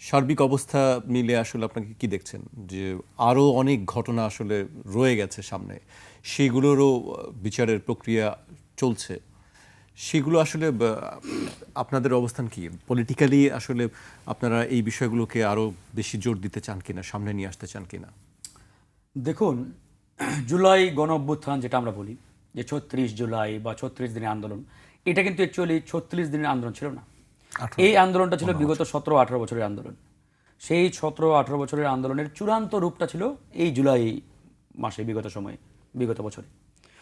সার্বিক অবস্থা মিলে আসলে আপনাকে কি দেখছেন? যে আরও অনেক ঘটনা আসলে রয়ে গেছে সামনে। সেগুলোরও বিচারের প্রক্রিয়া চলছে। সেগুলো আসলে আপনাদের অবস্থান কি? পলিটিক্যালি আসলে আপনারা এই বিষয়গুলোকে আরও বেশি জোর দিতে চান কিনা, সামনে নিয়ে আসতে চান কিনা? দেখুন, জুলাই গণ অভ্যুত্থান যেটা আমরা বলি, যে ছত্রিশ জুলাই বা ছত্রিশ দিনের আন্দোলন, এটা কিন্তু অ্যাকচুয়ালি ছত্রিশ দিনের আন্দোলন ছিল না। এই আন্দোলনটা ছিল বিগত সতেরো আঠারো বছরের আন্দোলন। সেই সতেরো আঠারো বছরের আন্দোলনের চূড়ান্ত রূপটা ছিল এই জুলাই মাসে বিগত সময়ে বিগত বছরে।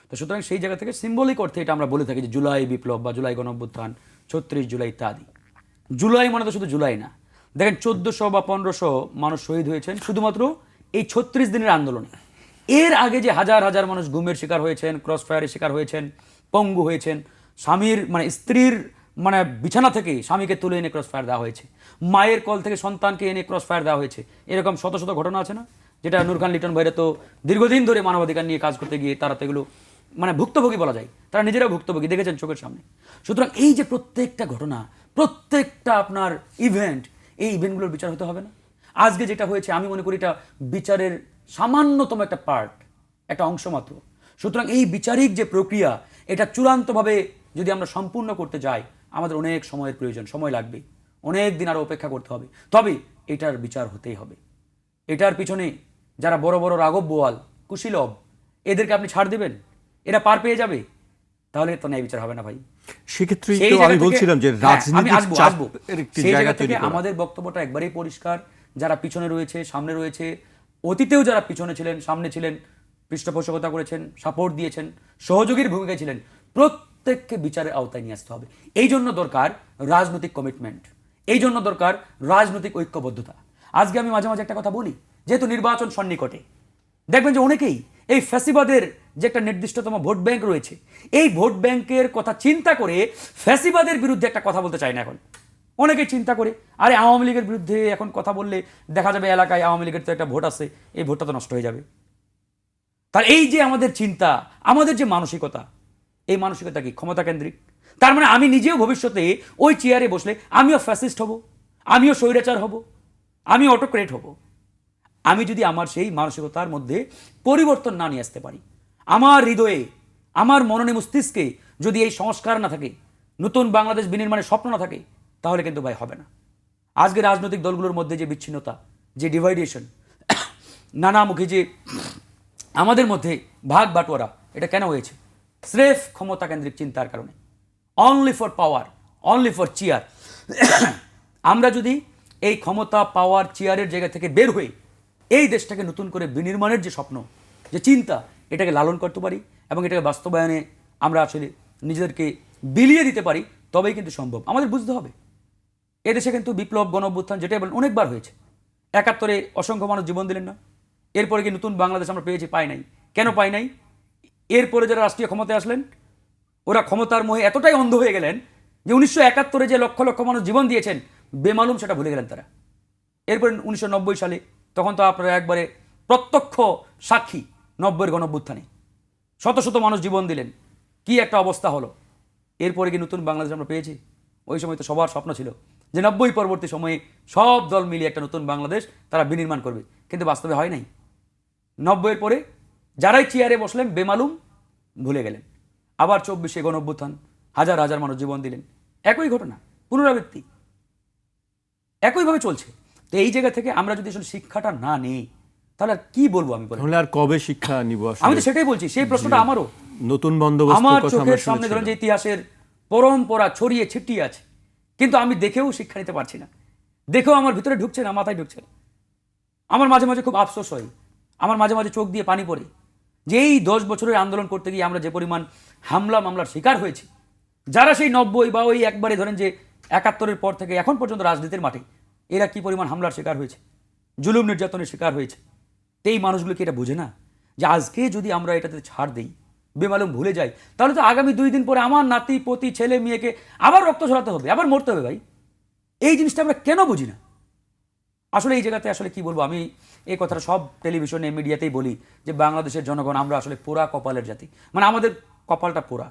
তো সুতরাং সেই জায়গা থেকে সিম্বলিক অর্থে এটা আমরা বলে থাকি যে জুলাই বিপ্লব বা জুলাই গণ অভ্যুত্থান ছত্রিশ জুলাই ইত্যাদি। জুলাই মানে তো শুধু জুলাই না। দেখেন চোদ্দশো বা পনেরোশো মানুষ শহীদ হয়েছেন শুধুমাত্র এই ছত্রিশ দিনের আন্দোলনে। এর আগে যে হাজার হাজার মানুষ গুমের শিকার হয়েছেন ক্রস ফায়ারের শিকার হয়েছেন পঙ্গু হয়েছেন স্বামীর মানে স্ত্রীর মানে বিছানা থেকে স্বামীকে তুলে এনে ক্রস ফায়ার দেওয়া হয়েছে। মায়ের কল থেকে সন্তানকে এনে ক্রস ফায়ার দেওয়া হয়েছে। এরকম শত শত ঘটনা আছে না? যেটা নূর খান লিটন ভাইরা তো দীর্ঘদিন ধরে মানবাধিকার নিয়ে কাজ করতে গিয়ে তারা তো এগুলো মানে ভুক্তভোগী বলা যায়। তারা নিজেরাও ভুক্তভোগী, দেখেছেন চোখের সামনে। সুতরাং এই যে প্রত্যেকটা ঘটনা, প্রত্যেকটা আপনার ইভেন্ট এই ইভেন্টগুলোর বিচার হতে হবে না? আজকে যেটা হয়েছে, আমি মনে করি এটা বিচারের সামান্যতম একটা পার্ট একটা অংশ মাত্র। সুতরাং এই বিচারিক যে প্রক্রিয়া, এটা চূড়ান্তভাবে যদি আমরা সম্পূর্ণ করতে যাই আমাদের অনেক সময়ের প্রয়োজন সময় লাগবে অনেক দিন আরও অপেক্ষা করতে হবে। তবে এটার বিচার হতেই হবে। এটার পিছনে যারা বড় বড় রাঘব বোয়াল কুশীলব এদেরকে আপনি ছাড় দেবেন? এরা পার পেয়ে যাবে? তাহলে তো ন্যায় বিচার হবে না ভাই। জায়গা আমি বলছিলাম যে হ্যাঁ, আমি আসব, আসব। সেই জায়গা থেকে আমাদের বক্তব্যটা একবারেই পরিষ্কার। যারা পিছনে রয়েছে সামনে রয়েছে অতীতেও যারা পিছনে ছিলেন সামনে ছিলেন পৃষ্ঠপোষকতা করেছেন সাপোর্ট দিয়েছেন সহযোগীর ভূমিকায় ছিলেন প্রত্যেককে বিচারের আওতায় নিয়ে আসতে হবে। এই জন্য দরকার রাজনৈতিক কমিটমেন্ট এই জন্য দরকার রাজনৈতিক ঐক্যবদ্ধতা। আজকে আমি মাঝে মাঝে একটা কথা বলি, যেহেতু নির্বাচন সন্নিকটে। দেখবেন যে অনেকেই এই ফ্যাসিবাদের যে একটা নির্দিষ্টতম ভোট ব্যাংক রয়েছে, এই ভোট ব্যাংকের কথা চিন্তা করে ফ্যাসিবাদের বিরুদ্ধে একটা কথা বলতে চায় না এখন। অনেকেই চিন্তা করে, আরে আওয়ামী লীগের বিরুদ্ধে এখন কথা বললে দেখা যাবে এলাকায় আওয়ামী লীগের তো একটা ভোট আছে, এই ভোটটা তো নষ্ট হয়ে যাবে। তার এই যে আমাদের চিন্তা, আমাদের যে মানসিকতা এই মানসিকতা কি? ক্ষমতা কেন্দ্রিক। তার মানে আমি নিজেও ভবিষ্যতে ওই চেয়ারে বসলে আমিও ফ্যাসিস্ট হব, আমিও স্বৈরাচার হব আমি অটোক্রেট হব। আমি যদি আমার সেই মানসিকতার মধ্যে পরিবর্তন না নিয়ে আসতে পারি, আমার হৃদয়ে, আমার মননে মস্তিষ্কে যদি এই সংস্কার না থাকে, নতুন বাংলাদেশ বিনির্মাণের স্বপ্ন না থাকে, তাহলে কিন্তু ভাই হবে না। আজকে রাজনৈতিক দলগুলোর মধ্যে যে বিচ্ছিন্নতা, যে ডিভাইডেশন নানামুখী যে আমাদের মধ্যে ভাগ বাটোয়ারা এটা কেন হয়েছে? স্রেফ ক্ষমতা কেন্দ্রিক চিন্তার কারণে। Only for power only for chair আমরা যদি এই ক্ষমতা পাওয়ার চেয়ারের জায়গা থেকে বের হয়ে এই দেশটাকে নতুন করে বিনির্মাণের যে স্বপ্ন, যে চিন্তা, এটাকে লালন করতে পারি এবং এটাকে বাস্তবায়নে আমরা আসলে নিজেদেরকে বিলিয়ে দিতে পারি, তবেই কিন্তু সম্ভব। আমাদের বুঝতে হবে। এদেশে কিন্তু বিপ্লব গণ অভ্যুত্থান যেটা বলেন, অনেকবার হয়েছে। একাত্তরে অসংখ্য মানুষ জীবন দিলেন না। এরপরে কি নতুন বাংলাদেশ আমরা পেয়েছি, পাই নাই। কেন পাই নাই? এরপরে যারা রাষ্ট্রীয় ক্ষমতায় আসলেন, ওরা ক্ষমতার মোহে এতটাই অন্ধ হয়ে গেলেন যে উনিশশো একাত্তরে যে লক্ষ লক্ষ মানুষ জীবন দিয়েছেন, বেমালুম সেটা ভুলে গেলেন তারা। এরপরে উনিশশো নব্বই সালে তখন তো আপনারা একবারে প্রত্যক্ষ সাক্ষী নব্বইয়ের গণভ্যুত্থানে। শত শত মানুষ জীবন দিলেন। কি একটা অবস্থা হলো। এরপরে কি নতুন বাংলাদেশ আমরা পেয়েছি? ওই সময় তো সবার স্বপ্ন ছিল যে নব্বই পরবর্তী সময়ে সব দল মিলিয়ে একটা নতুন বাংলাদেশ তারা বিনির্মাণ করবে। কিন্তু বাস্তবে হয় নাই। নব্বইয়ের পরে যারাই চেয়ারে বসলেন বেমালুম ভুলে গেলেন। আবার চব্বিশে গণ অভ্যুত্থান হাজার হাজার মানুষ জীবন দিলেন। একই ঘটনা পুনরাবৃত্তি। একইভাবে চলছে। তো এই জায়গা থেকে আমরা যদি আসলে শিক্ষাটা না নেই তাহলে আর কি বলব আমি তাহলে আর কবে শিক্ষা নিব আমি তো সেটাই বলছি সেই প্রশ্নটা আমারও। নতুন বন্দোবস্ত আমার চোখের সামনে ধরেন যে ইতিহাসের পরম্পরা ছড়িয়ে ছিটিয়ে আছে কিন্তু আমি দেখেও শিক্ষা নিতে পারছি না। দেখেও আমার ভিতরে ঢুকছে না মাথায় ঢুকছে না। আমার মাঝে মাঝে খুব আফসোস হয়। আমার মাঝে মাঝে চোখ দিয়ে পানি পড়ে। যে এই দশ বছরের আন্দোলন করতে গিয়ে আমরা যে পরিমাণ হামলা মামলার শিকার হয়েছি, যারা সেই নব্বই বা ওই একবারে ধরেন যে একাত্তরের পর থেকে এখন পর্যন্ত রাজনীতির মাঠে, এরা কি পরিমাণ হামলার শিকার হয়েছে, জুলুম নির্যাতনের শিকার হয়েছে? এই মানুষগুলো কি এটা বোঝে না? যে আজকে যদি আমরা এটাতে ছাড় দিই, বেমালুম ভুলে যাই, তাহলে তো আগামী দুই দিন পরে আমার নাতি, পতি, ছেলে, মেয়েকে আবার রক্ত ছড়াতে হবে, আবার মরতে হবে ভাই। এই জিনিসটা আমরা কেন বুঝি না? আসলে এই জায়গাতে আসলে কি বলব আমি এই কথাটা সব টেলিভিশনে মিডিয়াতেই বলি যে বাংলাদেশের জনগণ আমরা আসলে পোড়া কপালের জাতি। মানে আমাদের কপালটা পোড়া।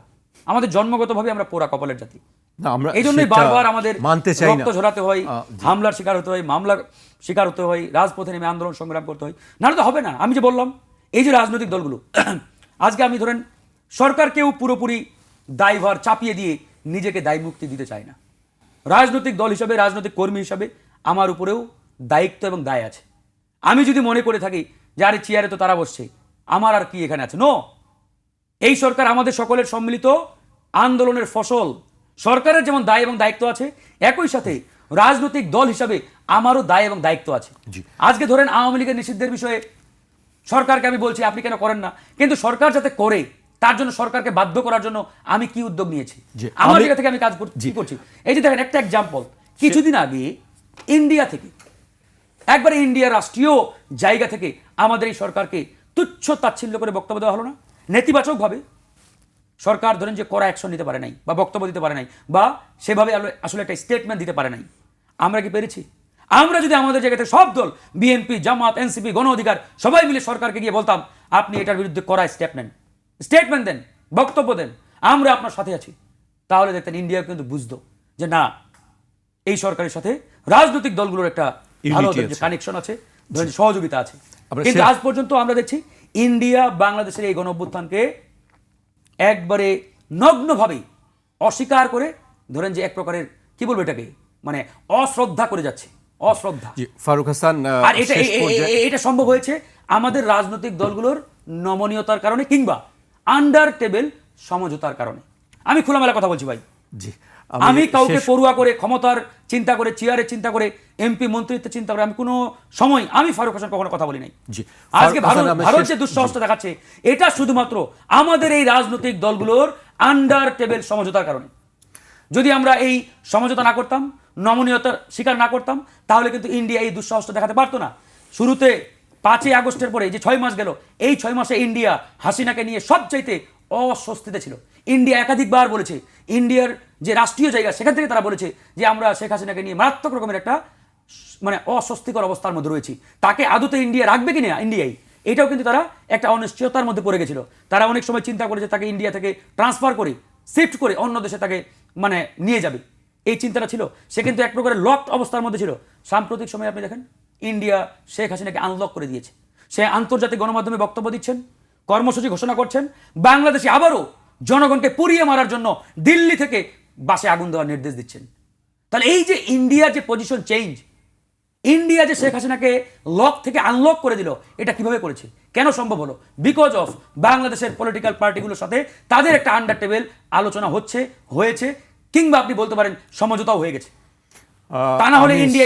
আমাদের জন্মগতভাবে আমরা পোড়া কপালের জাতি। আমরা এই জন্যই বারবার আমাদের মানতে চাই রক্ত ঝরাতে হয় হামলার শিকার হতে হয় মামলার শিকার হতে হয় রাজপথে নেমে আন্দোলন সংগ্রাম করতে হয়। নাহলে তো হবে না। আমি যে বললাম এই যে রাজনৈতিক দলগুলো আজকে আমি ধরেন সরকারকেও পুরোপুরি দায়ভার চাপিয়ে দিয়ে নিজেকে দায়মুক্তি দিতে চায় না। রাজনৈতিক দল হিসাবে রাজনৈতিক কর্মী হিসাবে আমার উপরেও দায়িত্ব এবং দায় আছে। আমি যদি মনে করে থাকি যে আরে চেয়ারে তো তারা বসছে আমার আর কি এখানে আছে? নো এই সরকার আমাদের সকলের সম্মিলিত আন্দোলনের ফসল। সরকারের যেমন দায় এবং দায়িত্ব আছে একই সাথে রাজনৈতিক দল হিসাবে আমারও দায় এবং দায়িত্ব আছে। আজকে ধরেন আওয়ামী লীগের নিষিদ্ধের বিষয়ে সরকারকে আমি বলছি আপনি কেন করেন না? কিন্তু সরকার যাতে করে তার জন্য সরকারকে বাধ্য করার জন্য আমি কি উদ্যোগ নিয়েছি? আমার জায়গা থেকে আমি কাজ করছি করছি? এই যে দেখেন একটা এক্সাম্পল কিছুদিন আগে ইন্ডিয়া থেকে একবারে ইন্ডিয়ার রাষ্ট্রীয় জায়গা থেকে আমাদের এই সরকারকে তুচ্ছ তাচ্ছিল্য করে বক্তব্য দেওয়া হলো না? নেতিবাচকভাবে? সরকার ধরেন যে কড়া অ্যাকশন নিতে পারে নাই বা বক্তব্য দিতে পারে নাই বা সেভাবে আসলে একটা স্টেটমেন্ট দিতে পারে নাই। আমরা কি পেরেছি? আমরা যদি আমাদের জায়গাতে সব দল বিএনপি জামাত এনসিপি গণ অধিকার, সবাই মিলে সরকারকে গিয়ে বলতাম, আপনি এটার বিরুদ্ধে কড়া স্টেপ নেন। স্টেটমেন্ট দেন, বক্তব্য দেন, আমরা আপনার সাথে আছি। তাহলে দেখতেন ইন্ডিয়া কিন্তু বুঝতো যে না, এই সরকারের সাথে রাজনৈতিক দলগুলোর একটা ভালো। কানেকশন আছে। সহযোগিতা আছে। কিন্তু আজ পর্যন্ত আমরা দেখছি ইন্ডিয়া বাংলাদেশের এই গণ অভ্যুত্থানকে একবারে নগ্নভাবে অস্বীকার করে ধরেন যে এক প্রকারের কি বলব এটাকে? মানে অশ্রদ্ধা করে যাচ্ছে অশ্রদ্ধা। ফারুক হাসান আর এটা এটা সম্ভব হয়েছে আমাদের রাজনৈতিক দলগুলোর নমনীয়তার কারণে কিংবা আন্ডার টেবিল সমঝোতার কারণে। আমি খোলামেলা কথা বলছি ভাই। জি। আমি কাউকে পড়ুয়া করে ক্ষমতার চিন্তা করে চেয়ারের চিন্তা করে এমপি মন্ত্রিত্বের চিন্তা করে আমি কোনো সময় আমি ফারুক হাসান কখনো কথা বলি নাই আজকে ভারত ভারত যে দুঃসাহসটা দেখাচ্ছে এটা শুধুমাত্র আমাদের এই রাজনৈতিক দলগুলোর আন্ডার টেবিল সমঝোতার কারণে। যদি আমরা এই সমঝোতা না করতাম নমনীয়তার স্বীকার না করতাম তাহলে কিন্তু ইন্ডিয়া এই দুঃসাহসটা দেখাতে পারতো না। শুরুতে পাঁচই আগস্টের পরে যে ছয় মাস গেল এই ছয় মাসে ইন্ডিয়া হাসিনাকে নিয়ে সবচাইতে অস্বস্তিতে ছিল। ইন্ডিয়া একাধিকবার বলেছে, ইন্ডিয়ার যে রাষ্ট্রীয় জায়গা সেখান থেকে তারা বলেছে যে আমরা শেখ হাসিনাকে নিয়ে মারাত্মক রকমের একটা মানে অস্বস্তিকর অবস্থার মধ্যে রয়েছি। তাকে আদতে ইন্ডিয়া রাখবে কি না ইন্ডিয়াই, এটাও কিন্তু তারা একটা অনিশ্চয়তার মধ্যে পড়ে গেছিল। তারা অনেক সময় চিন্তা করেছে তাকে ইন্ডিয়া থেকে ট্রান্সফার করে, শিফট করে অন্য দেশে তাকে মানে নিয়ে যাবে। এই চিন্তাটা ছিল। সে কিন্তু এক প্রকারের লকড অবস্থার মধ্যে ছিল। সাম্প্রতিক সময়ে আপনি দেখেন, ইন্ডিয়া শেখ হাসিনাকে আনলক করে দিয়েছে। সে আন্তর্জাতিক গণমাধ্যমে বক্তব্য দিচ্ছেন। কর্মসূচি ঘোষণা করছেন। বাংলাদেশে আবারও জনগণকে পুড়িয়ে মারার জন্য দিল্লি থেকে বাসে আগুন দেওয়ার নির্দেশ দিচ্ছেন। তাহলে এই যে ইন্ডিয়ার যে পজিশন চেঞ্জ ইন্ডিয়া যে শেখ হাসিনাকে লক থেকে আনলক করে দিল এটা কীভাবে করেছে? কেন সম্ভব হলো? বিকজ অফ বাংলাদেশের পলিটিক্যাল পার্টিগুলোর সাথে তাদের একটা আন্ডার টেবিল আলোচনা হচ্ছে হয়েছে কিংবা আপনি বলতে পারেন সমঝোতাও হয়ে গেছে। তা না হলে ইন্ডিয়া